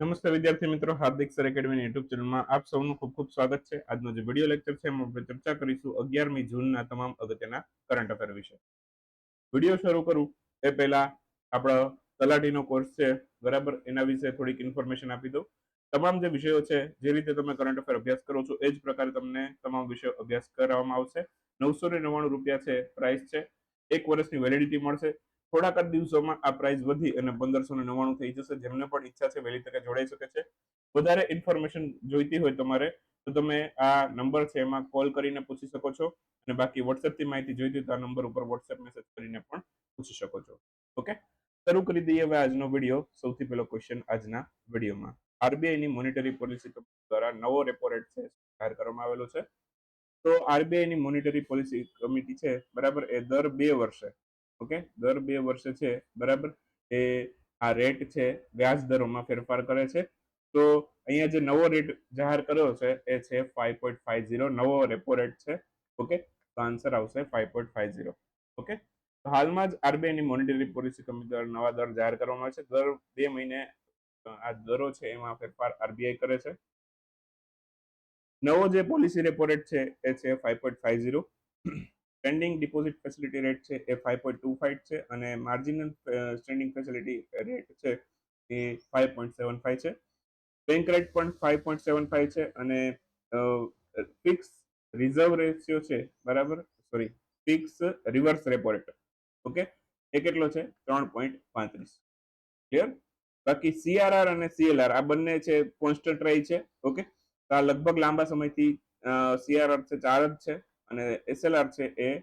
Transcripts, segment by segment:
નમસ્તે વિદ્યાર્થી મિત્રો, હાર્દિક સર એકેડમી યુટ્યુબ ચેનલમાં આપ સૌનું ખૂબ ખૂબ સ્વાગત છે. આજનો જે વીડિયો લેક્ચર છે, એમાં ચર્ચા કરીશું અગિયારમી જૂનના તમામ અગત્યના કરંટ અફેર વિશે. વીડિયો શરૂ કરું. એ પહેલા આપણો તલાટીનો કોર્સ છે, બરાબર? એના વિશે થોડીક ઇન્ફોર્મેશન આપી દઉં. તમામ જે વિષયો છે, જે રીતે તમે કરંટ અફેર અભ્યાસ કરો છો, એ જ પ્રકારે તમને તમામ વિષયો અભ્યાસ કરાવવામાં આવશે. નવસો ને નવ્વાણું રૂપિયા છે પ્રાઇસ છે. એક વર્ષની વેલિડિટી મળશે. થોડાક જ દિવસોમાં આ પ્રાઇસ વધી અને પંદરસો ને નવ્વાણું થઈ જશે. જેમને પણ ઈચ્છા છે વહેલી તકે જોડાઈ શકે છે. વધારે ઇન્ફોર્મેશન જોઈતી હોય તમારે, તો તમે આ નંબર છે એમાં કોલ કરીને પૂછી શકો છો. અને બાકી વોટ્સએપથી માહિતી જોઈતી તો આ નંબર ઉપર વોટ્સએપ મેસેજ કરીને પણ પૂછી શકો છો. ઓકે શરૂ કરી દઈએ હવે આજનો વીડિયો સૌથી પહેલો ક્વેશ્ચન આજના વિડીયોમાં આરબીઆઈની મોનિટરી પોલિસી દ્વારા નવો રેપો રેટ છે, જાહેર કરવામાં આવેલો છે. તો આરબીઆઈની મોનિટરી પોલિસી કમિટી છે, બરાબર, એ દર બે વર્ષે ઓકે? દર બે વર્ષે છે, બરાબર? એ આ રેટ છે, વ્યાજ દરોમાં ફેરફાર કરે છે. તો અહીંયા જે નવો રેટ જાહેર કર્યો છે, એ છે ફાઈવ પોઈન્ટ ફાઈવ ઝીરો નવો રેપો રેટ છે, ઓકે? તો આન્સર આવશે five point five zero okay? તો હાલમાં જ આરબીઆઈની મોનિટરી પોલિસી કમિટી દ્વારા નવા દર જાહેર કરવામાં આવે છે. દર બે મહિને આ દરો છે, એમાં ફેરફાર આરબીઆઈ કરે છે. નવો જે પોલિસી રેપો રેટ છે, એ છે five point five zero standing deposit facility rate છે એ ફાઇવ પોઈન્ટ ટુ ફાઇવ છે અને માર્જિનલ સ્ટેન્ડિંગ ફેસિલિટી રેટ છે એ ફાઇવ પોઈન્ટ સેવન ફાઇવ છે. બેંક રેટ પણ ફાઇવ પોઈન્ટ સેવન ફાઇવ છે અને ફિક્સ રિઝર્વ રેશિયો છે, બરાબર? Sorry fix reverse repo rate okay? એ કેટલો છે? ત્રણ પોઈન્ટ પાંત્રીસ. ક્લિયર બાકી સીઆરઆર અને સીએલઆર આ બંને છે કોન્સ્ટન્ટ રહી છે, ઓકે? તો આ લગભગ લાંબા સમયથી સીઆરઆર છે, ચાર જ છે. અને એસએલઆર છે એ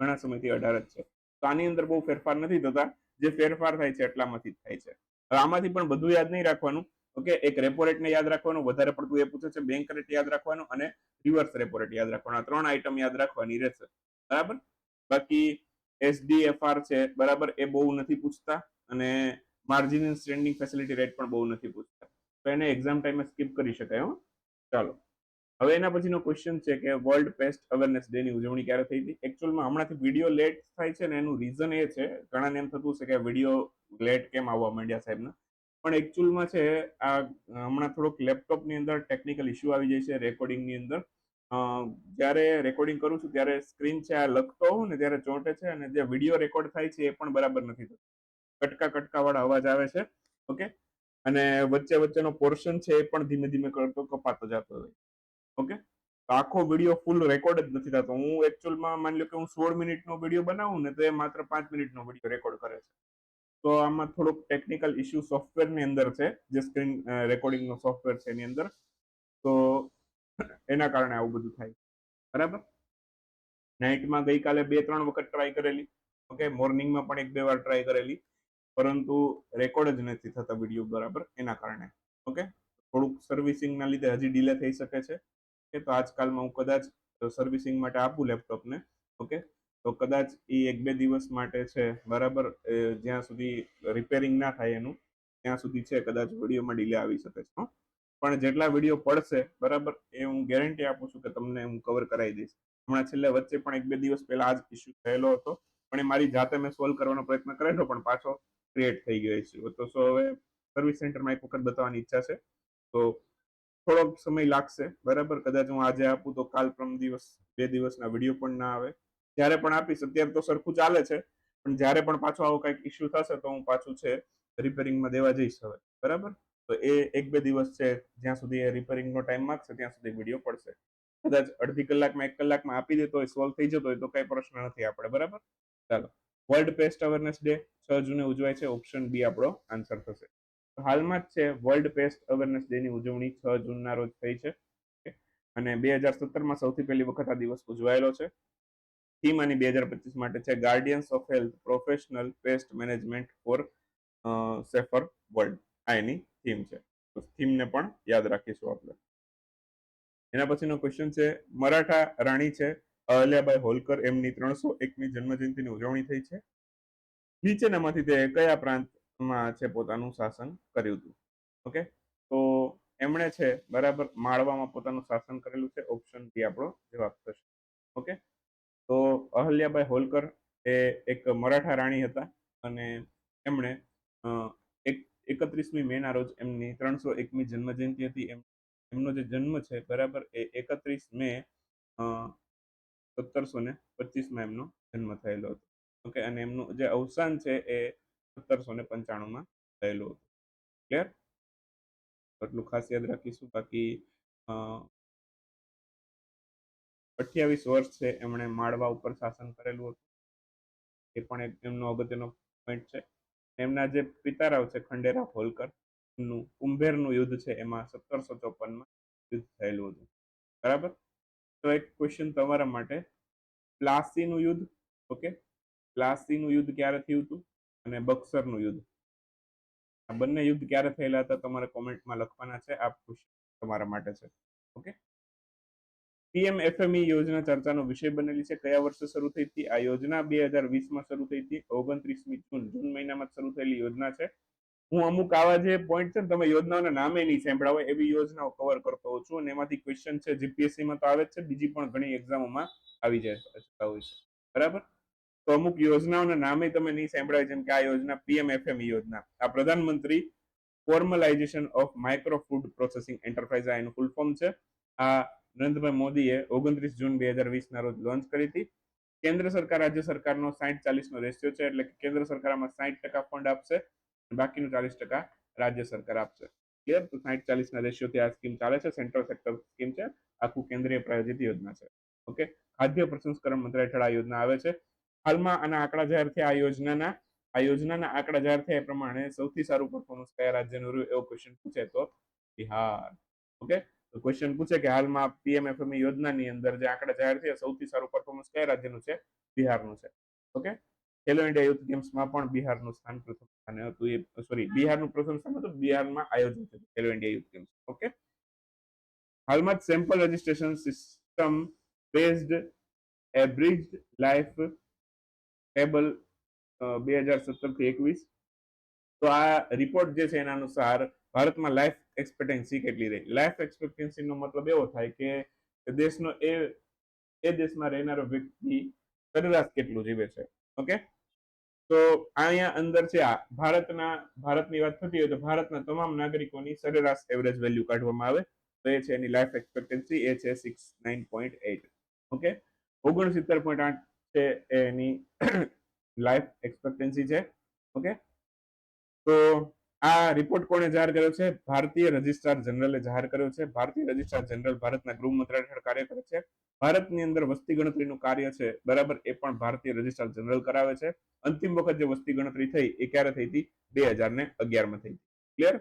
ઘણા સમયથી અઢાર જ છે. તો આની અંદર બહુ ફેરફાર નથી થતા. જે ફેરફાર થાય છે એટલામાંથી જ થાય છે. હવે આમાંથી પણ બધું યાદ નહીં રાખવાનું. ઓકે, એક રેપો રેટને યાદ રાખવાનું, વધારે પડતું એ પૂછે છે બેંક રેટ યાદ રાખવાનું અને રિવર્સ રેપો રેટ યાદ રાખવાનું. ત્રણ આઈટમ યાદ રાખવાની રહેશે. બરાબર? બાકી એસડીએફઆર છે, બરાબર, એ બહુ નથી પૂછતા અને માર્જિનલ સ્ટેન્ડિંગ ફેસિલિટી રેટ પણ બહુ નથી પૂછતા. તો એને એક્ઝામ ટાઈમે સ્કીપ કરી શકાય હો. ચાલો. હવે એના પછીનો ક્વેશ્ચન છે કે વર્લ્ડ પેસ્ટ અવેરનેસ ડે ની ઉજવણી ક્યારે થઈ હતી? એકચ્યુઅલમાં હમણાંથી વીડિયો લેટ થાય છે ને એનું રીઝન એ છે, ઘણાને એમ થતું છે કે વીડિયો લેટ કેમ આવવા માંડ્યા સાહેબના? પણ એકચ્યુઅલમાં છે, આ હમણાં થોડોક લેપટોપની અંદર ટેકનિકલ ઇસ્યુ આવી જાય છે રેકોર્ડિંગની અંદર. જ્યારે રેકોર્ડિંગ કરું છું ત્યારે સ્ક્રીન છે આ લખતો હોઉં ને ત્યારે ચોંટે છે અને જે વીડિયો રેકોર્ડ થાય છે એ પણ બરાબર નથી થતો. કટકા કટકા વાળા અવાજ આવે છે ઓકે અને વચ્ચે વચ્ચેનો પોર્શન છે એ પણ ધીમે ધીમે કરતો કપાતો જતો હોય. ઓકે? તો આખો વીડિયો ફૂલ રેકોર્ડ જ નથી થતો. હું એકચ્યુઅલમાં માની લો કે હું સોળ મિનિટનો વીડિયો બનાવું ને તો એ માત્ર પાંચ મિનિટનો વીડિયો રેકોર્ડ કરે છે. તો આમાં થોડુંક ટેકનિકલ ઇસ્યુ સોફ્ટવેરની અંદર છે, જે સ્ક્રીન રેકોર્ડિંગનો સોફ્ટવેર છે એની અંદર. તો એના કારણે આવું બધું થાય. બરાબર? નાઇટમાં ગઈકાલે બે, ત્રણ વખત ટ્રાય કરેલી. ઓકે? મોર્નિંગમાં પણ એક, બે વાર ટ્રાય કરેલી. પરંતુ રેકોર્ડ જ નથી થતા વીડિયો બરાબર? એના કારણે. ઓકે? થોડુંક સર્વિસિંગના લીધે હજી ડીલે થઈ શકે છે. કે તો આજકાલમાં હું કદાચ સર્વિસિંગ માટે આપું લેપટોપને ઓકે? તો કદાચ એ એક બે દિવસ માટે છે, બરાબર? જ્યાં સુધી રિપેરિંગ ના થાય એનું, ત્યાં સુધી છે, કદાચ વિડીયોમાં ડીલે આવી શકે છે પણ જેટલા વીડિયો પડશે, બરાબર? એ હું ગેરંટી આપું છું કે તમને હું કવર કરાવી દઈશ. હમણાં છેલ્લે વચ્ચે પણ એક બે દિવસ પહેલા આ જ ઇસ્યુ થયેલો હતો, પણ એ મારી જાતે મેં સોલ્વ કરવાનો પ્રયત્ન કરેલો, પણ પાછો ક્રિએટ થઈ ગયો ઇસ્યુ તો સો હવે સર્વિસ સેન્ટરમાં એક વખત બતાવવાની ઈચ્છા છે. તો થોડોક સમય લાગશે, બરાબર? કદાચ હું આજે આપું તો કાલ પ્રમ દિવસ, બે દિવસના વીડિયો પણ ના આવે. જ્યારે પણ આપીશ. અત્યારે તો સરખું ચાલે છે, પણ જ્યારે પણ પાછો આવો કંઈક ઇસ્યુ થશે તો હું પાછું છે રિપેરિંગમાં દેવા જઈશ હવે. બરાબર? તો એ એક બે દિવસ છે, જ્યાં સુધી એ રિપેરિંગનો ટાઈમ માગશે, ત્યાં સુધી વીડિયો પડશે. કદાચ અડધી કલાકમાં એક કલાકમાં આપી દેતો હોય સોલ્વ થઈ જતો હોય તો કઈ પ્રશ્ન નથી આપણે, બરાબર? ચાલો. વર્લ્ડ પેસ્ટ અવેરનેસ ડે છ જૂને ઉજવાય છે ઓપ્શન બી આપણો આન્સર થશે. હાલમાં જ છે વર્લ્ડ પેસ્ટ અવેરનેસ ડેની ઉજવણી છ જૂનના રોજ થઈ છે. અને બે હજાર સત્તરમાં સૌથી પહેલી વખત આ દિવસ ઉજવાયેલો છે. થીમ આની બે હજાર પચીસ માટે છે guardians of health professional pest management for safer world આ એની થીમ છે. થીમને પણ યાદ રાખીશું આપણે. એના પછીનો ક્વેશ્ચન છે, મરાઠા રાણી છે, અહલ્યાબાઈ હોલકર એમની ત્રણસો એકમી જન્મજયંતિની ઉજવણી થઈ છે. નીચેનામાંથી તે કયા પ્રાંત માં છે પોતાનું શાસન કર્યું હતું. ઓકે તો એમણે છે બરાબર માળવામાં પોતાનું શાસન કરેલું છે. ઓપ્શન બી આપણો જવાબ થશે. ઓકે તો અહલ્યાબાઈ હોલકર એ એક મરાઠા રાણી હતા અને એમણે એક એક એકત્રીસમી મેના રોજ એમની ત્રણસો એકમી જન્મ જયંતિ હતી. એમ, એમનો જે જન્મ છે બરાબર એ એકત્રીસ મે સત્તરસો ને પચીસમાં એમનો જન્મ થયેલો હતો. ઓકે અને એમનું જે અવસાન છે એ સત્તરસો ને પંચાણુંમાં થયેલું હતું. ક્લિયર એટલું ખાસ યાદ રાખીશું. બાકી અઠ્યાવીસ વર્ષ છે એમણે માળવા ઉપર શાસન કરેલું હતું. એ પણ એમનો અગત્યનો પોઈન્ટ છે. એમના જે પિતારાવ છે, ખંડેરા હોલકર એમનું કુંભેરનું યુદ્ધ છે, એમાં સત્તરસો ચોપનમાં યુદ્ધ થયેલું હતું. બરાબર? તો એક ક્વેશ્ચન તમારા માટે. પ્લાસીનું યુદ્ધ ઓકે પ્લાસીનું યુદ્ધ ક્યારે થયું હતું? અને બક્સરનું યુદ્ધ. આ બંને યુદ્ધ ક્યારે થયેલા હતા તમારે કોમેન્ટમાં લખવાના છે. આ ક્વેશ્ચન તમારા માટે છે. ઓકે? પીએમ એફએમઈ યોજના ચર્ચાનો વિષય બનેલી છે. કયા વર્ષે શરૂ થઈ હતી? આ યોજના બે હજાર વીસમાં શરૂ થઈ હતી. ઓગણત્રીસમી જૂન જૂન મહિનામાં શરૂ થયેલી યોજના છે. હું અમુક આવા જે પોઈન્ટ છે ને, તમે યોજનાઓના નામે નહીં સાંભળાવો એવી યોજનાઓ કવર કરતો હોઉં છું. અને એમાંથી ક્વેશ્ચન છે જીપીએસસીમાં તો આવે જ છે. બીજી પણ ઘણી એક્ઝામોમાં આવી જાય છે. બરાબર? તો અમુક યોજનાઓના નામે તમે નહીં સાંભળાય, જેમ કે આ યોજના પીએમ એફએમ યોજના. આ પ્રધાનમંત્રી formalisation of micro food processing enterprise એનું ફૂલ ફોર્મ છે. આ નરેન્દ્રભાઈ મોદીએ ઓગણત્રીસ જૂન બે હજાર વીસના રોજ લોન્ચ કરી હતી. કેન્દ્ર સરકાર, રાજ્ય સરકારનો સાઠ ચાલીસનો રેશિયો છે, એટલે કે કેન્દ્ર સરકારમાં સાઠ ટકા ફંડ આપશે બાકીનું ચાલીસ ટકા રાજ્ય સરકાર આપશે. ક્લિયર તો સાઠ ચાલીસના રેશિયોથી આ સ્કીમ ચાલે છે સેન્ટ્રલ સેક્ટર સ્કીમ છે, આખું કેન્દ્રીય પ્રાયોજિત યોજના છે. ઓકે ખાદ્ય પ્રસંસ્કરણ મંત્રાલય હેઠળ આ યોજના આવે છે. હાલમાં આના આંકડા જાહેર થયા આ યોજનાના. આ યોજનાના આંકડા જાહેર થયા એ પ્રમાણે સૌથી સારું પરફોર્મન્સ કયા રાજ્યનું રહ્યું એવો ક્વેશ્ચન પૂછે તો બિહાર. ઓકે? ક્વેશ્ચન પૂછે કે હાલમાં પીએમએફએમઈ યોજનાની અંદર જે આંકડા જાહેર થયા સૌથી સારું પરફોર્મન્સ કયા રાજ્યનું છે? બિહારનું છે. ઓકે? ખેલો ઇન્ડિયા યુથ ગેમ્સમાં પણ બિહારનું સ્થાન પ્રથમ સ્થાને હતું. એ સોરી બિહારનું પ્રથમ સ્થાન હતું, બિહારમાં આયોજન થયું Khelo India youth games okay? હાલમાં જ sample registration system based abridged life table બે હજાર સત્તરથી એકવીસ. તો આ રિપોર્ટ જે છે એના અનુસાર ભારતમાં લાઈફ એક્સપેક્ટન્સી કેટલી રહી? લાઈફ એક્સપેક્ટન્સીનો મતલબ એવો થાય કે દેશનો એ એ દેશમાં રહેનારો વ્યક્તિ સરેરાશ કેટલું જીવે છે? ઓકે? તો અહીંયા અંદર છે આ. ભારતના, ભારતની વાત થતી હોય તો ભારતના તમામ નાગરિકોની સરેરાશ એવરેજ વેલ્યુ કાઢવામાં આવે. તો એ છે એની લાઈફ એક્સપેક્ટન્સી એ છે six nine point eight okay? ઓગણસિત્તેર પોઈન્ટ આઠ છે એની લાઈફ એક્સપેક્ટન્સી છે. ઓકે તો આ રિપોર્ટ કોણે જાહેર કર્યો છે? ભારતીય રજિસ્ટ્રાર જનરલે જાહેર કર્યો છે. ભારતીય રજિસ્ટ્રાર જનરલ ભારતના ગૃહ મંત્રાલય હેઠળ કાર્ય કરે છે. ભારતની અંદર વસ્તી ગણતરીનું કાર્ય છે. બરાબર? એ પણ ભારતીય રજિસ્ટ્રાર જનરલ કરાવે છે. અંતિમ વખત જે વસ્તી ગણતરી થઈ, એ ક્યારે થઈ હતી? બે હજાર ને અગિયારમાં થઈ ક્લિયર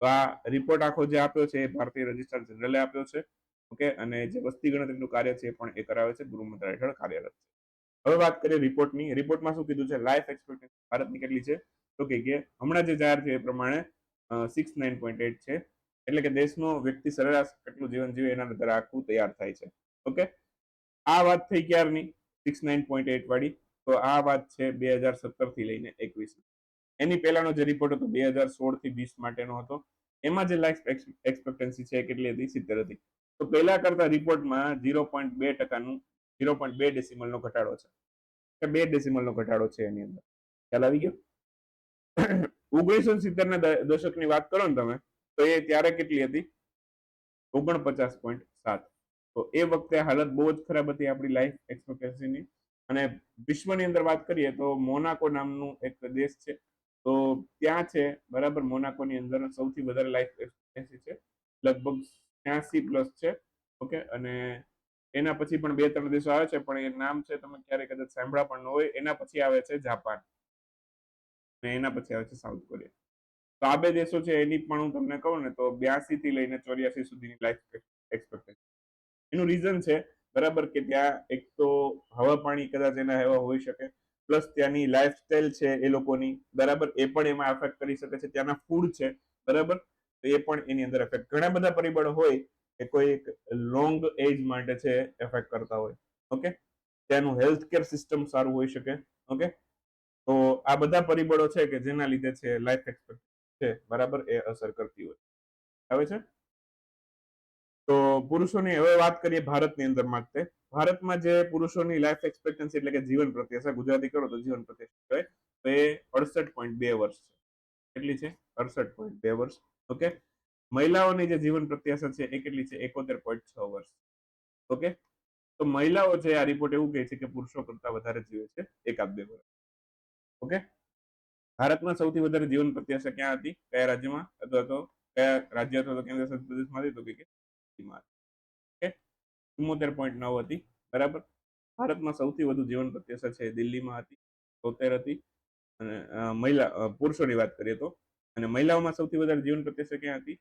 તો આ રિપોર્ટ આખો જે આપ્યો છે, એ ભારતીય રજિસ્ટ્રાર જનરલે આપ્યો છે. ઓકે અને જે વસ્તી ગણતરીનું કાર્ય છે, એ પણ એ કરાવે છે ગૃહ મંત્રાલય હેઠળ કાર્યરત છે. હવે વાત કરીએ રિપોર્ટની રિપોર્ટમાં શું કીધું છે? લાઈફ એક્સપેક્ટન્સી ભારતની કેટલી છે. તો કે હમણાં જે જાહેર થયું એ પ્રમાણે સિક્સ નાઇન પોઈન્ટ એટ છે. એટલે કે દેશનો વ્યક્તિ સરેરાશ કેટલું જીવન જીવે એના આધારે આખું તૈયાર થાય છે. ઓકે? આ વાત થઈ ક્યારની? સિક્સ નાઇન પોઈન્ટ એટ વાળી. તો આ વાત છે બે હજાર સત્તરથી લઈને એકવીસ એની પહેલાનો જે રિપોર્ટ હતો બે હજાર સોળથી વીસ માટેનો હતો. એમાં જે લાઈફ એક્સપેક્ટન્સી છે કેટલી હતી? સિત્તેર હતી. તો પહેલા કરતા રિપોર્ટમાં ઝીરો પોઈન્ટ બે ટકાનું ઝીરો પોઈન્ટ બે ડેસિમલનો ઘટાડો છે. કે બે ડેસિમલનો ઘટાડો છે એની અંદર. ખ્યાલ આવી ગયો? ઓગણીસો સિત્તેર ના દશકની વાત કરો ને તમે, તો એ ત્યારે કેટલી હતી? ઓગણપચાસ પોઈન્ટ સાત. તો એ વખતે હાલત બહુ જ ખરાબ હતી આપણી લાઈફ એક્સપેક્ટન્સીની અને વિશ્વની અંદર વાત કરીએ તો મોનાકો નામનું એક દેશ છે. તો ત્યાં છે, બરાબર, મોનાકોની અંદર સૌથી વધારે લાઈફ એક્સપેક્ટન્સી છે. લગભગ ત્યાંસી પ્લસ છે. ઓકે, અને એના પછી પણ બે ત્રણ દેશો આવે છે, પણ એ નામ છે તમે ક્યારેક કદાચ સાંભળા પણ ન હોય, એના પછી આવે છે જાપાન. ને એના પછી આવે છે સાઉથ કોરિયા. તો આ બે દેશો છે, એની પણ હું તમને કહું ને, તો બ્યાસી થી લઈને ચોર્યાસી સુધીની લાઈફ એક્સપેક્ટેશન એનું રીઝન છે, બરાબર કે ત્યાં એક તો હવા પાણી કદાચ એના એવા હોઈ શકે પ્લસ ત્યાંની લાઈફસ્ટાઈલ છે એ લોકોની, બરાબર, એ પણ એમાં અફેક્ટ કરી શકે છે. ત્યાંના ફૂડ છે, બરાબર, તો એ પણ એની અંદર અફેક્ટ ઘણા બધા પરિબળો હોય કે કોઈ એક લોંગ એજ માટે છે એફેક્ટ કરતા હોય. ઓકે ત્યાંનું હેલ્થ કેર સિસ્ટમ સારું હોઈ શકે. ઓકે તો આ બધા પરિબળો છે કે જેના લીધે છે લાઈફ એક્સપેક્ટ છે, બરાબર, એ અસર કરતી હોય. આવે છે? તો પુરુષોની, હવે વાત કરીએ ભારતની અંદર માટે ભારતમાં જે પુરુષોની લાઈફ એક્સપેક્ટન્સી એટલે કે જીવન પ્રત્યાશા ગુજરાતી કરો તો જીવન પ્રત્યાશા કહેવાય? તો એ અડસઠ પોઈન્ટ બે વર્ષ છે. કેટલી છે? અડસઠ પોઈન્ટ બે વર્ષ. ઓકે મહિલાઓની જે જીવન પ્રત્યાશા છે એ કેટલી છે? એકોતેર પોઈન્ટ છ વર્ષ. ઓકે? તો મહિલાઓ છે, આ રિપોર્ટ એવું કહે છે કે પુરુષો કરતા વધારે જીવે છે એકાદ બે વર્ષ. ઓકે? ભારતમાં સૌથી વધારે જીવન પ્રત્યાશા ક્યાં હતી? કયા રાજ્યમાં? અથવા તો કયા રાજ્ય અથવા તો કેન્દ્ર શાસિત પ્રદેશમાં હતી? તો કે ઓકે? ચુમ્મોતેર પોઈન્ટ નવ હતી. બરાબર? ભારતમાં સૌથી વધુ જીવન પ્રત્યાશા છે દિલ્હીમાં હતી. તોતેર હતી. અને મહિલા પુરુષોની વાત કરીએ તો. અને મહિલાઓમાં સૌથી વધારે જીવન પ્રત્યાશા ક્યાં હતી?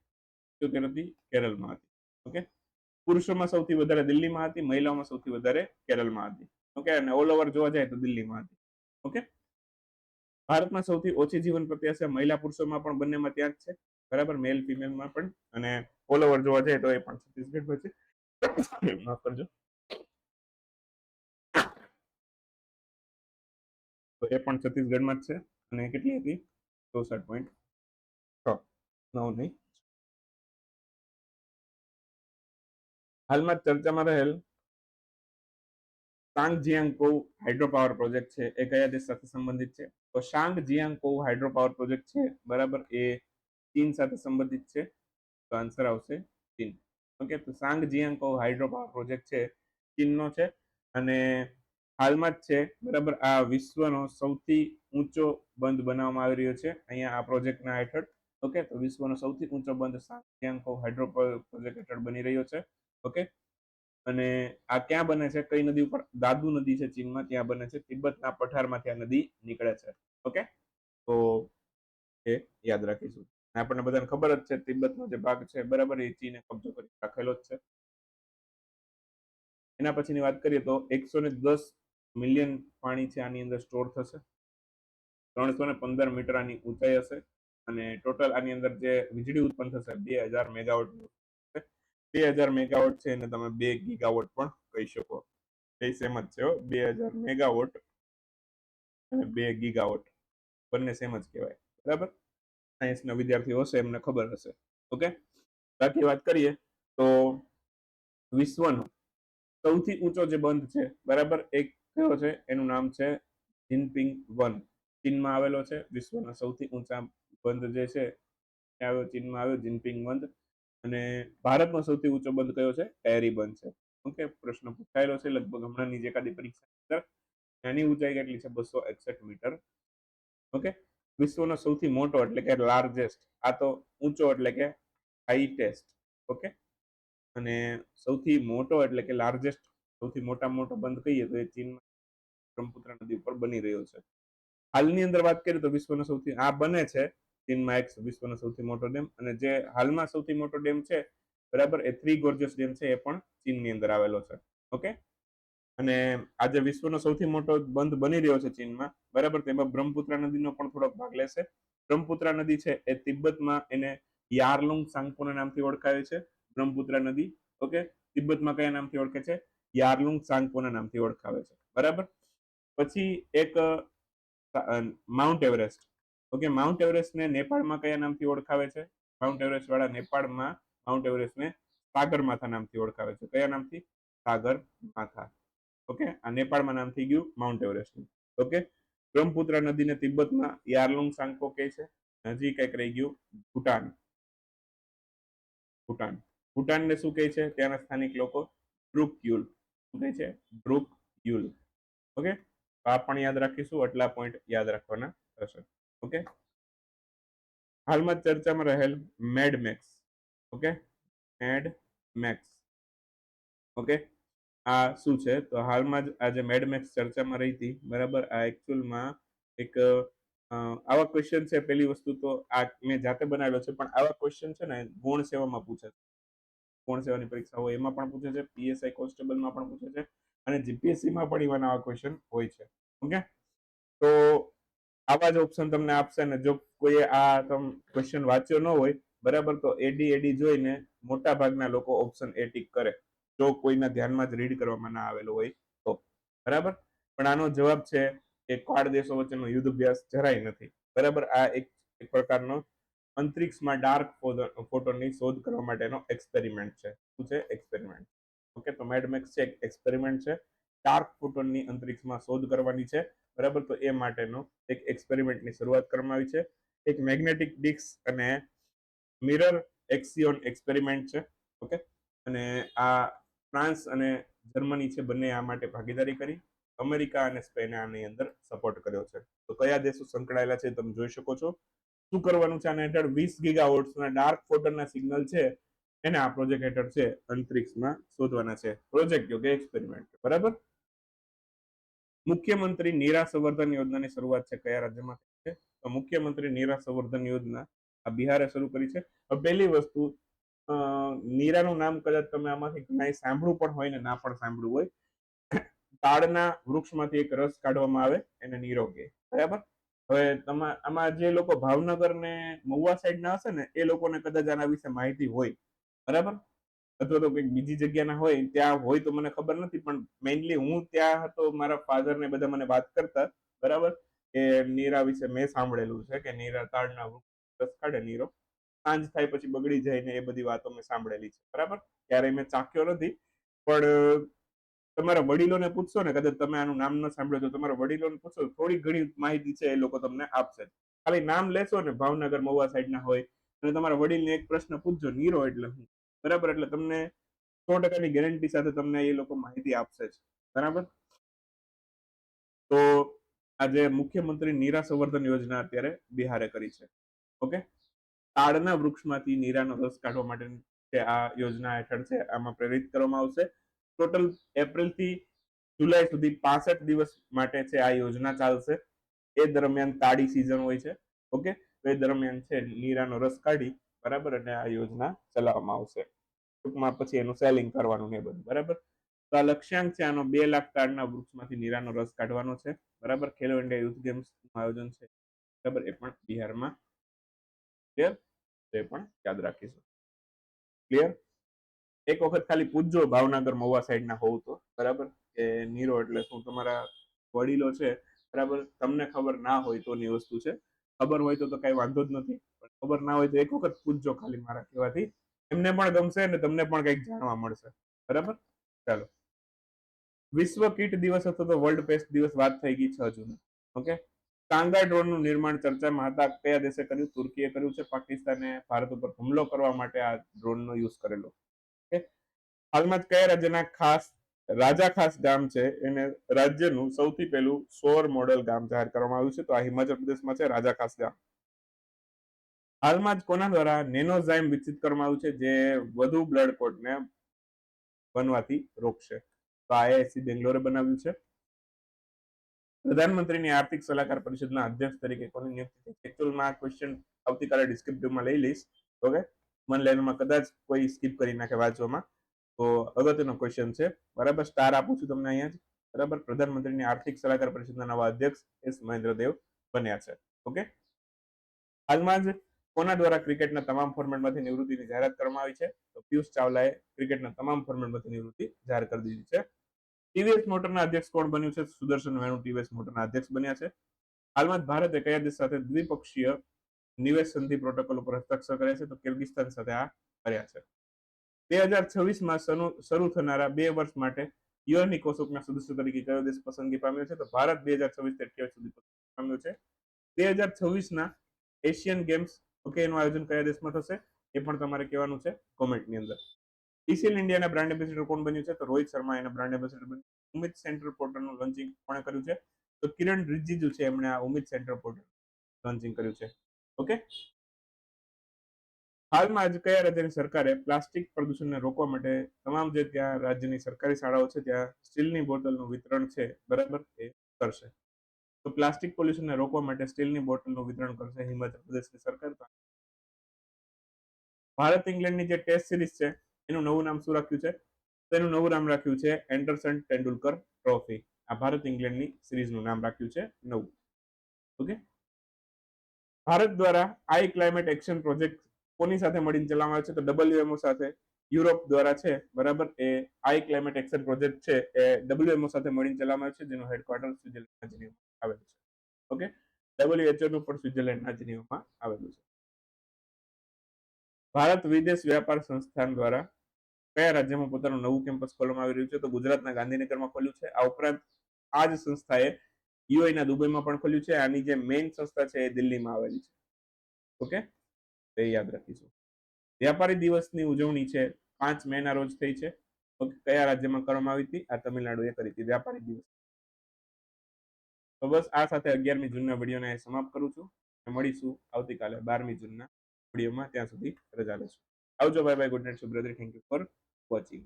સિત્યોતેર હતી કેરળમાં હતી. ઓકે? પુરુષોમાં સૌથી વધારે દિલ્હીમાં હતી, મહિલાઓમાં સૌથી વધારે કેરળમાં હતી. ઓકે? અને ઓલ ઓવર જોવા જાય તો દિલ્હીમાં હતી. ઓકે? ભારતમાં સૌથી ઓછી જીવન પ્રત્યાશા મહિલા પુરુષોમાં પણ બંનેમાં ત્યાં જ છે. બરાબર? મેલ ફિમેલમાં પણ. અને ઓલ ઓવર જોવા જાય તો એ પણ છત્તીસગઢમાં છે. માફ કરજો. તો એ પણ છત્તીસગઢમાં જ છે. અને કેટલી હતી? ચોસઠ પોઈન્ટ છ. નવ નહીં. હાલમાં ચર્ચામાં રહેલ સાંગ જીયાંગકોવ હાઇડ્રો પાવર પ્રોજેક્ટ છે, એ કયા દેશ સાથે સંબંધિત છે? તો જીયાંગકોવ હાઇડ્રો પાવર પ્રોજેક્ટ છે, બરાબર? એ ચીન સાથે સંબંધિત છે? તો આન્સર આવશે ચીન. ઓકે, તો સાંગ જીયાંગકોવ હાઇડ્રો પાવર પ્રોજેક્ટ છે, ચીનનો છે, અને હાલમાં જ છે, બરાબર? આ વિશ્વનો સૌથી ઊંચો બંધ બનાવવામાં આવી રહ્યો છે, અહીંયા આ પ્રોજેક્ટના હેઠળ. ઓકે, તો વિશ્વનો સૌથી ઊંચો બંધ સાંગ જીયાંગકોવ હાઇડ્રો પ્રોજેક્ટ હેઠળ બની રહ્યો છે. ઓકે? અને આ ક્યાં બને છે? કઈ નદી ઉપર? દાદુ નદી છે ચીનમાં, ત્યાં બને છે. તિબ્બતના પઠારમાંથી આ નદી નીકળે છે. ઓકે? તો એ યાદ રાખીશું. આપણને બધાને ખબર જ છે, તિબ્બતનો જે ભાગ છે, બરાબર એ ચીને કબજો કરી રાખેલો જ છે. એના પછીની વાત કરીએ તો એકસો ને દસ મિલિયન પાણી છે આની અંદર સ્ટોર થશે. ત્રણસો ને પંદર મીટર આની ઊંચાઈ હશે. અને ટોટલ આની અંદર જે વીજળી ઉત્પન્ન થશે, બે હજાર મેગાવોટ બે હજાર મેગાવોટ છે એને તમે બે ગીગાવોટ પણ કહી શકો. એ સેમ જ છે બે હજાર મેગાવોટ અને બે ગીગાવોટ બંને સેમ જ કહેવાય. બરાબર? સાયન્સના વિદ્યાર્થીઓ હશે, એમને ખબર હશે. ઓકે? બાકી વાત કરીએ, તો વિશ્વનો સૌથી ઊંચો જે બંધ છે, બરાબર? એક કયો છે? એનું નામ છે જિનપિંગ વન. ચીનમાં આવેલો છે. વિશ્વના સૌથી ઊંચા બંધ જે છે આવ્યો? ચીનમાં આવ્યો? જિનપિંગ બંધ અને ભારતમાં સૌથી ઊંચો બંધ કયો છે? ટેરી બંધ છે. ઓકે, પ્રશ્ન પૂછાયેલો છે. લગભગ હમણાંની જે કાદી પરીક્ષા અંદર એની ઊંચાઈ કેટલી છે? બસો એકસઠ મીટર. ઓકે, વિશ્વનો સૌથી મોટો એટલે કે લાર્જેસ્ટ આ તો ઊંચો એટલે કે હાઈટેસ્ટ ઓકે? અને સૌથી મોટો એટલે કે લાર્જેસ્ટ સૌથી મોટા મોટો બંધ કહીએ તો એ ચીનમાં બ્રહ્મપુત્ર નદી ઉપર બની રહ્યો છે. હાલની અંદર વાત કરીએ તો વિશ્વનો સૌથી, આ બને છે ચીનમાં એક વિશ્વનો સૌથી મોટો ડેમ અને જે હાલમાં સૌથી મોટો ડેમ છે, બરાબર, એ થ્રી ગોર્જસ ડેમ છે, એ પણ ચીનની અંદર આવેલો છે, ઓકે? અને આજે વિશ્વનો સૌથી મોટો બંધ બની રહ્યો છે ચીનમાં, બરાબર, તેમાં બ્રહ્મપુત્ર નદીનો પણ થોડોક ભાગ લેશે. બ્રહ્મપુત્ર નદી છે, એ તિબ્બતમાં એને યારલુંગ સાંગપોના નામથી ઓળખાય છે, બ્રહ્મપુત્ર નદી, ઓકે? તિબ્બતમાં કયા નામથી ઓળખે છે? યારલુંગ સાંગપોના નામથી ઓળખાવે છે, બરાબર? પછી એક માઉન્ટ એવરેસ્ટ ઓકે માઉન્ટ એવરેસ્ટને નેપાળમાં કયા નામથી ઓળખાવે છે? માઉન્ટ એવરેસ્ટ વાળા નેપાળમાં માઉન્ટ એવરેસ્ટને સાગર માથા નામથી ઓળખાવે છે. કયા નામથી? સાગર ઓકે, આ નેપાળમાં નામ થઈ ગયું માઉન્ટ એવરેસ્ટનું ઓકે, બ્રહ્મપુત્ર નદીને તિબ્બતમાં યારલુંગ સાંકો કહે છે. હજી કંઈક રહી ગયું ભૂટાન. ભૂટાન. ભૂટાનને શું કહે છે? ત્યાંના સ્થાનિક લોકો ડ્રુક યુલ શું કહે છે? ડ્રુક યુલ ઓકે આ પણ યાદ રાખીશું. આટલા પોઈન્ટ યાદ રાખવાના થશે ઓકે? હાલમાં ચર્ચામાં રહેલ Mad Max okay? Mad Max okay? આ શું છે? તો હાલમાં જ આ જે મેડ મેક્સ ચર્ચામાં રહી હતી, બરાબર, આ એકચ્યુઅલમાં એક આવા ક્વેશ્ચન છે પેલી વસ્તુ તો આ મેં જાતે બનાવેલો છે, પણ આવા ક્વેશ્ચન છે ને ગુણ સેવામાં પૂછે છે. ગુણ સેવાની પરીક્ષા હોય એમાં પણ પૂછે છે પીએસઆઈ કોન્સ્ટેબલમાં પણ પૂછે છે, અને જીપીએસસીમાં પણ ઇવન આવા ક્વેશ્ચન હોય છે. ઓકે? તો આવા જ ઓપ્શન તમને આપશે ને જો કોઈએ આ ક્વેશ્ચન વાંચ્યો ન હોય, બરાબર તો એડી એડી જોઈને મોટા ભાગના લોકો ઓપ્શન એ ટીક કરે. જો કોઈના ધ્યાનમાં જ રીડ કરવામાં ના આવેલો હોય તો. બરાબર? પણ આનો જવાબ છે કે ક્વાડ દેશો વચ્ચેનો યુદ્ધ અભ્યાસ જરાય નથી. બરાબર? આ એક એક પ્રકારનો અંતરિક્ષમાં ડાર્ક ફોટોની શોધ કરવા માટેનો એક્સપેરિમેન્ટ છે. શું છે? એક્સપેરિમેન્ટ ઓકે તો મેડમેક્સ છે, એક એક્સપેરિમેન્ટ છે. ડાર્ક ફોટોનની અંતરિક્ષમાં શોધ કરવાની છે. બરાબર? તો એ માટેનો એક એક્સપેરિમેન્ટની શરૂઆત કરવામાં આવી છે. એક મેગ્નેટિક ડિસ્ક અને મિરર એક્સિયોન એક્સપેરિમેન્ટ છે. ઓકે? અને આ ફ્રાન્સ અને જર્મની છે, બંને આ માટે ભાગીદારી કરી. અમેરિકા અને સ્પેને આની અંદર સપોર્ટ કર્યો છે. તો કયા દેશો સંકળાયેલા છે તમે જોઈ શકો છો. શું કરવાનું છે આના હેઠળ? વીસ ગીગાવોટ્સના ડાર્ક ફોટરના સિગ્નલ છે. એને આ પ્રોજેક્ટ હેઠળ છે અંતરિક્ષમાં શોધવાના છે. પ્રોજેક્ટ યોગ્ય એક્સપેરિમેન્ટ. બરાબર? મુખ્યમંત્રી નીરા સંવર્ધન યોજનાની શરૂઆત છે કયા રાજ્યમાં છે? તો મુખ્યમંત્રી નીરા સંવર્ધન યોજના આ બિહારે શરૂ કરી છે. પહેલી વસ્તુ નીરાનું નામ કદાચ તમે આમાંથી ઘણા સાંભળ્યું પણ હોય ને ના પણ સાંભળ્યું હોય, તાડના વૃક્ષમાંથી એક રસ કાઢવામાં આવે, એને નીરો કહે બરાબર? હવે તમા, આમાં જે લોકો ભાવનગર ને મહુવા સાઈડ ના હશે ને, એ લોકોને કદાચ આના વિશે માહિતી હોય. બરાબર? અથવા તો કંઈક બીજી જગ્યાના હોય, ત્યાં હોય તો મને ખબર નથી, પણ મેઇનલી હું ત્યાં હતો, મારા ફાધર ને બધા મને વાત કરતા, બરાબર? કે નીરા વિશે મેં સાંભળેલું છે કે નીરા તાળના રસ કાઢે નીરો. સાંજ થાય પછી બગડી જાય ને એ બધી વાતો મેં સાંભળેલી છે, બરાબર? ક્યારેય મેં ચાખ્યો નથી, પણ તમારા વડીલોને પૂછશો ને, કદાચ તમે આનું નામ ન સાંભળ્યો, તો તમારા વડીલોને પૂછો થોડી ઘણી માહિતી છે એ લોકો તમને આપશે. ખાલી નામ લેશો ને, ભાવનગર મહુવા સાઈડના હોય, અને તમારા વડીલને એક પ્રશ્ન પૂછજો, નીરો એટલે શું બરાબર? એટલે તમને સો ટકાની ગેરંટી સાથે તમને એ લોકો માહિતી આપશે જ. બરાબર? તો આજે મુખ્યમંત્રી નીરા સંવર્ધન યોજના અત્યારે બિહારે કરી છે. ઓકે? તાડના વૃક્ષમાંથી નીરાનો રસ કાઢવા માટે જે આ યોજના હેઠળ છે, આમાં પ્રેરિત કરવામાં આવશે. ટોટલ એપ્રિલથી જુલાઈ સુધી પાસઠ દિવસ માટે છે આ યોજના ચાલશે. એ દરમિયાન તાડી સિઝન હોય છે. ઓકે? તો એ દરમિયાન છે, નીરાનો રસ કાઢી બરાબર? અને આ યોજના ચલાવવામાં આવશે. ટૂંકમાં પછી એનું સેલિંગ કરવાનું ને બધું, બરાબર? તો આ લક્ષ્યાંક છે, આનો બે લાખ કાર્ડના વૃક્ષમાંથી નીરાનો રસ કાઢવાનો છે, બરાબર? ખેલો ઇન્ડિયા યુથ ગેમ્સ આયોજન છે, બરાબર? એ પણ બિહારમાં. ક્લિયર એ પણ યાદ રાખીશું. ક્લિયર એક વખત ખાલી પૂછજો ભાવનગર મહુવા સાઈડના હોવ તો, બરાબર? કે નીરો એટલે શું? તમારા વડીલો છે, બરાબર? તમને ખબર ના હોય તોની વસ્તુ છે. ખબર હોય તો તો કઈ વાંધો જ નથી. ખબર ના હોય તો એક વખત પૂછજો ખાલી મારા કહેવાથી. એમને પણ ગમશે અને તમને પણ કંઈક જાણવા મળશે. બરાબર? ચાલો. વિશ્વ કીટ દિવસ અથવા તો વર્લ્ડ પેસ્ટ દિવસ વાત થઈ ગઈ છ જૂને ઓકે? કાંગા ડ્રોનનું નિર્માણ ચર્ચામાં હતા. કયા દેશે કર્યું? તુર્કીએ કર્યું છે. પાકિસ્તાને ભારત ઉપર હુમલો કરવા માટે આ ડ્રોનનો યુઝ કરેલો. ઓકે? હાલમાં કયા રાજ્યના ખાસ, રાજા ખાસ ગામ છે? એને રાજ્યનું સૌથી પહેલું સોર મોડેલ ગામ જાહેર કરવામાં આવ્યું છે. તો આ હિમાચલ પ્રદેશમાં છે રાજા ખાસ ગામ. હાલમાં જ કોના દ્વારા નેનોઝાઇમ વિકસિત કરવામાં આવ્યું છે, જે વધુ બ્લડ કોટને બનવાથી રોકશે? તો આઈઆઈસી બેંગ્લોરે બનાવ્યું છે. પ્રધાનમંત્રીની આર્થિક સલાહકાર પરિષદના અધ્યક્ષ તરીકે કોની નિયુક્તિ થઈ એકચ્યુઅલમાં આ ક્વેશ્ચન આવતીકાલે ડિસ્ક્રિપ્ટિવમાં લઈ લઈશ. ઓકે? મન લેનમાં કદાચ કોઈ સ્કીપ કરી નાખે વાંચવામાં. તો અગત્યનો ક્વેશ્ચન છે. બરાબર? સ્ટાર આપું છું તમને અહીંયા જ. બરાબર? પ્રધાનમંત્રીની આર્થિક સલાહકાર પરિષદના નવા અધ્યક્ષ એસ મહેન્દ્રદેવ બન્યા છે. ઓકે? હાલમાં જ કોના દ્વારા ક્રિકેટના તમામ ફોર્મેટમાંથી નિવૃત્તિની જાહેરાત કરવામાં આવી છે? તો પિયુષ ચાવલાએ ક્રિકેટના તમામ ફોર્મેટમાંથી નિવૃત્તિ જાહેર કરી દીધી છે. ટીવીએસ મોટરના અધ્યક્ષ કોણ બન્યું છે? સુદર્શન વેણુ ટીવીએસ મોટરના અધ્યક્ષ બન્યા છે. હાલમાં ભારતે કયા દેશ સાથે દ્વિપક્ષીય નિવેશ સંધિ પ્રોટોકોલ ઉપર હસ્તાક્ષર કર્યા છે? તો કિર્ગિસ્તાન સાથે આ કર્યા છે. બે હજાર છવ્વીસમાં શરૂ થનારા બે વર્ષ માટે યુએનની કોસોકના સદસ્ય તરીકે કયો દેશ પસંદગી પામ્યો છે? તો ભારત બે હજાર છવ્વીસથી અઠ્યાવીસ સુધી પામ્યો છે. બે હજાર છવ્વીસના એશિયન ગેમ્સ ઓકે, એનું આયોજન કયા દેશમાં થશે? એ પણ તમારે કહેવાનું છે કોમેન્ટની અંદર. ઈસીએલ ઇન્ડિયાના બ્રાન્ડ એમ્બેસેડર કોણ બન્યું છે? તો રોહિત શર્મા એના બ્રાન્ડ એમ્બેસેડર બન્યું ઉમિત સેન્ટર પોર્ટલનું લોન્ચિંગ કોણે કર્યું છે? તો કિરણ રિજિજુ છે એમણે આ ઉમિત સેન્ટર પોર્ટલ લોન્ચિંગ કર્યું છે. ઓકે? હાલમાં આજે કયા રાજ્યની સરકારે પ્લાસ્ટિક પ્રદૂષણને રોકવા માટે તમામ જે ત્યાં રાજ્યની સરકારી શાળાઓ છે, ત્યાં સ્ટીલની બોટલનું વિતરણ છે, બરાબર? એ કરશે. તો પ્લાસ્ટિક પોલ્યુશનને રોકવા માટે સ્ટીલની બોટલનું વિતરણ કરશે હિમાચલ પ્રદેશની સરકાર ભારત ઇંગ્લેન્ડની જે ટેસ્ટ સિરીઝ છે, એનું નવું નામ શું રાખ્યું છે? તેનું નવું નામ રાખ્યું છે એન્ડરસન તેંડુલકર ટ્રોફી. આ ભારત ઇંગ્લેન્ડની સિરીઝનું નામ રાખ્યું છે નવું. ઓકે? ભારત દ્વારા આઈ ક્લાઇમેટ એક્શન પ્રોજેક્ટ કોની સાથે મળીને ચલાવવામાં આવે છે? તો ડબલ્યુએમઓ સાથે યુરોપ દ્વારા છે, બરાબર? એ આઈ ક્લાઇમેટ એક્શન પ્રોજેક્ટ છે, એ ડબલ્યુએમઓ સાથે મળીને ચલાવવામાં આવે છે, જેનું હેડક્વાર્ટર સ્વિટ્ઝરલેન્ડના જીનીવમાં આવેલું છે. ઓકે ડબલ્યુએચઓનું પણ સ્વિટરલેન્ડના જીનીવામાં આવેલું છે. ભારત વિદેશ વ્યાપાર સંસ્થાન દ્વારા કયા રાજ્યમાં પોતાનું નવું કેમ્પસ ખોલવામાં આવી રહ્યું છે? તો ગુજરાતના ગાંધીનગરમાં ખોલ્યું છે. આ ઉપરાંત આ જ સંસ્થાએ યુએના દુબઈમાં પણ ખોલ્યું છે. આની જે મેઇન સંસ્થા છે એ દિલ્હીમાં આવેલી છે. ઓકે તે યાદ રાખીશું. વ્યાપારી દિવસની ઉજવણી છે. પાંચ મેના રોજ થઈ છે. ઓકે કયા રાજ્યમાં કરવામાં આવી હતી? આ તમિલનાડુએ કરી હતી. વ્યાપારી દિવસ. તો બસ આ સાથે અગિયારમી જૂનના વિડીયોને સમાપ્ત કરું છું મળીશું આવતીકાલે બારમી જૂનના વિડીયોમાં ત્યાં સુધી રજા લેશું આવજો બાય બાય ગુડ નાઇટ સુબ્રદ્રી થેન્ક યુ ફોર વોચિંગ